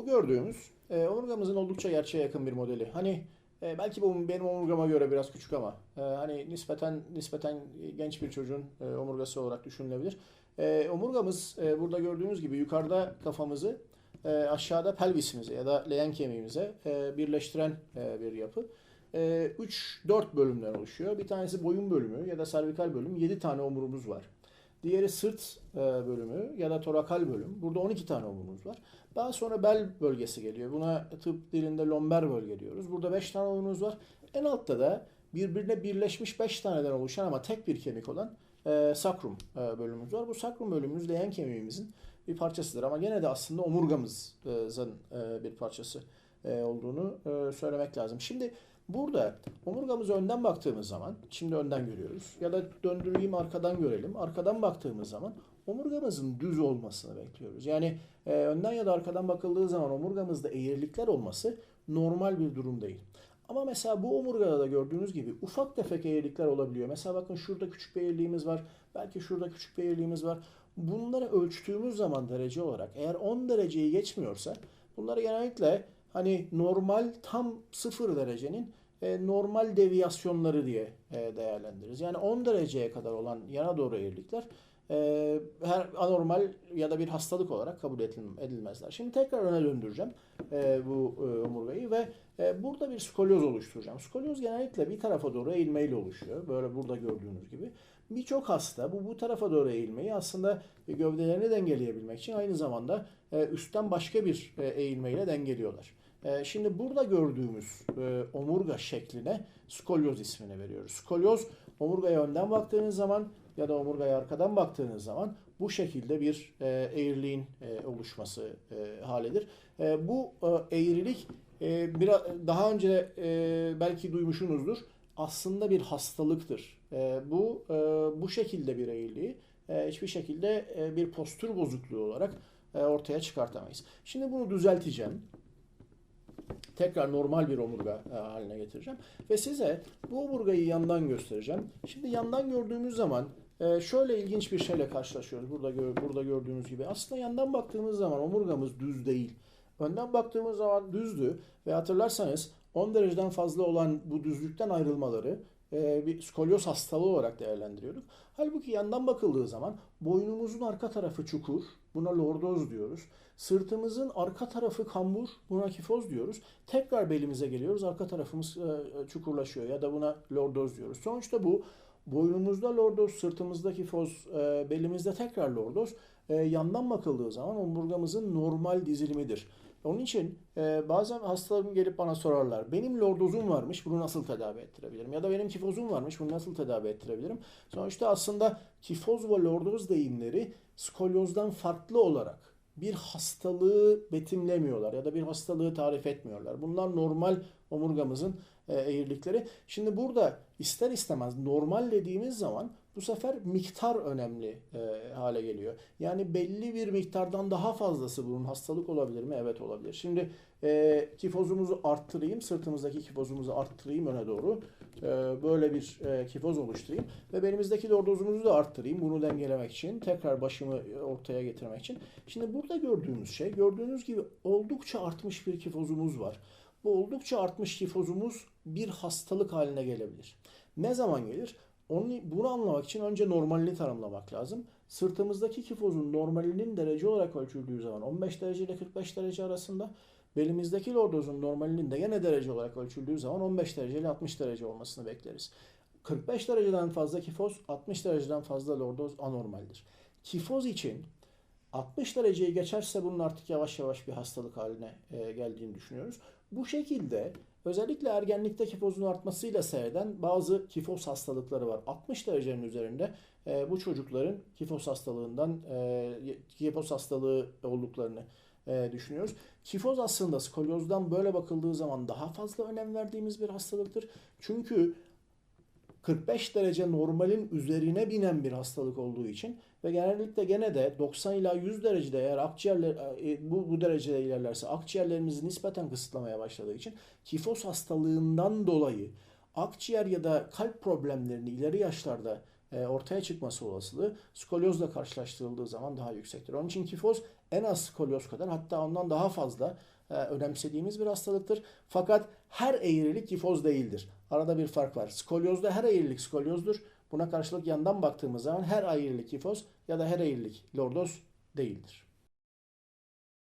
Bu gördüğümüz e, omurgamızın oldukça gerçeğe yakın bir modeli. Hani e, belki bu benim omurgama göre biraz küçük ama e, hani nispeten nispeten genç bir çocuğun e, omurgası olarak düşünülebilir. E, omurgamız e, burada gördüğünüz gibi yukarıda kafamızı e, aşağıda pelvisimize ya da leğen kemiğimize e, birleştiren e, bir yapı. 3-4 bölümden oluşuyor. Bir tanesi boyun bölümü ya da servikal bölüm. 7 tane omurumuz var. Diğeri sırt e, bölümü ya da torakal bölüm. Burada 12 tane omurumuz var. Daha sonra bel bölgesi geliyor. Buna tıp dilinde lomber bölge diyoruz. Burada 5 tane omurumuz var. En altta da birbirine birleşmiş 5 taneden oluşan ama tek bir kemik olan e, sakrum e, bölümümüz var. Bu sakrum bölümümüz leğen kemiğimizin bir parçasıdır ama gene de aslında omurgamızın e, bir parçası olduğunu söylemek lazım. Şimdi burada omurgamıza önden baktığımız zaman, şimdi önden görüyoruz ya da döndüreyim arkadan görelim. Arkadan baktığımız zaman omurgamızın düz olmasını bekliyoruz. Yani e, önden ya da arkadan bakıldığı zaman omurgamızda eğrilikler olması normal bir durum değil. Ama mesela bu omurgada da gördüğünüz gibi ufak tefek eğrilikler olabiliyor. Mesela bakın şurada küçük bir eğriliğimiz var. Belki şurada küçük bir eğriliğimiz var. Bunları ölçtüğümüz zaman derece olarak eğer 10 dereceyi geçmiyorsa bunları genellikle hani normal tam 0 derecenin e, normal deviyasyonları diye e, değerlendiririz. Yani 10 dereceye kadar olan yana doğru eğrilikler e, her anormal ya da bir hastalık olarak kabul edilmezler. Şimdi tekrar öne döndüreceğim bu omurgayı ve burada bir skolyoz oluşturacağım. Skolyoz genellikle bir tarafa doğru eğilmeyle oluşuyor. Böyle burada gördüğünüz gibi. Birçok hasta bu bu tarafa doğru eğilmeyi aslında gövdelerini dengeleyebilmek için aynı zamanda üstten başka bir eğilmeyle dengeliyorlar. Şimdi burada gördüğümüz omurga şekline skolyoz ismini veriyoruz. Skolyoz omurgaya önden baktığınız zaman ya da omurgaya arkadan baktığınız zaman bu şekilde bir eğriliğin oluşması halidir. Bu eğrilik biraz daha önce belki duymuşsunuzdur. Aslında bir hastalıktır. Bu bu şekilde bir eğriliği hiçbir şekilde bir postür bozukluğu olarak ortaya çıkartamayız. Şimdi bunu düzelteceğim tekrar normal bir omurga e, haline getireceğim. Ve size bu omurgayı yandan göstereceğim. Şimdi yandan gördüğümüz zaman e, şöyle ilginç bir şeyle karşılaşıyoruz. Burada burada gördüğünüz gibi. Aslında yandan baktığımız zaman omurgamız düz değil. Önden baktığımız zaman düzdü ve hatırlarsanız 10 dereceden fazla olan bu düzlükten ayrılmaları e, bir skolyoz hastalığı olarak değerlendiriyorduk. Halbuki yandan bakıldığı zaman boynumuzun arka tarafı çukur, buna lordoz diyoruz. Sırtımızın arka tarafı kambur, buna kifoz diyoruz. Tekrar belimize geliyoruz, arka tarafımız e, çukurlaşıyor ya da buna lordoz diyoruz. Sonuçta bu boynumuzda lordoz, sırtımızda kifoz, e, belimizde tekrar lordoz. Yandan bakıldığı zaman omurgamızın normal dizilimidir. Onun için e, bazen hastalarım gelip bana sorarlar. Benim lordozum varmış bunu nasıl tedavi ettirebilirim? Ya da benim kifozum varmış bunu nasıl tedavi ettirebilirim? Sonuçta aslında kifoz ve lordoz deyimleri skolyozdan farklı olarak bir hastalığı betimlemiyorlar ya da bir hastalığı tarif etmiyorlar. Bunlar normal omurgamızın e, eğrilikleri. Şimdi burada ister istemez normal dediğimiz zaman bu sefer miktar önemli e, hale geliyor. Yani belli bir miktardan daha fazlası bunun hastalık olabilir mi? Evet olabilir. Şimdi e, kifozumuzu arttırayım, sırtımızdaki kifozumuzu arttırayım öne doğru. E, böyle bir e, kifoz oluşturayım ve belimizdeki lordozumuzu da arttırayım bunu dengelemek için, tekrar başımı ortaya getirmek için. Şimdi burada gördüğümüz şey, gördüğünüz gibi oldukça artmış bir kifozumuz var. Bu oldukça artmış kifozumuz bir hastalık haline gelebilir. Ne zaman gelir? Onu, bunu anlamak için önce normalini tanımlamak lazım. Sırtımızdaki kifozun normalinin derece olarak ölçüldüğü zaman 15 derece ile 45 derece arasında belimizdeki lordozun normalinin de yine derece olarak ölçüldüğü zaman 15 derece ile 60 derece olmasını bekleriz. 45 dereceden fazla kifoz, 60 dereceden fazla lordoz anormaldir. Kifoz için 60 dereceyi geçerse bunun artık yavaş yavaş bir hastalık haline e, geldiğini düşünüyoruz. Bu şekilde özellikle ergenlikte kifozun artmasıyla seyreden bazı kifoz hastalıkları var. 60 derecenin üzerinde e, bu çocukların kifoz hastalığından e, kifoz hastalığı olduklarını e, düşünüyoruz. Kifoz aslında skolyozdan böyle bakıldığı zaman daha fazla önem verdiğimiz bir hastalıktır. Çünkü 45 derece normalin üzerine binen bir hastalık olduğu için ve genellikle gene de 90 ila 100 derecede eğer akciğerler e, bu, bu derecede ilerlerse akciğerlerimizi nispeten kısıtlamaya başladığı için kifoz hastalığından dolayı akciğer ya da kalp problemlerini ileri yaşlarda e, ortaya çıkması olasılığı skolyozla karşılaştırıldığı zaman daha yüksektir. Onun için kifoz en az skolyoz kadar hatta ondan daha fazla e, önemsediğimiz bir hastalıktır. Fakat her eğrilik kifoz değildir. Arada bir fark var. Skolyozda her eğrilik skolyozdur. Buna karşılık yandan baktığımız zaman her eğrilik kifoz ya da her eğrilik lordoz değildir.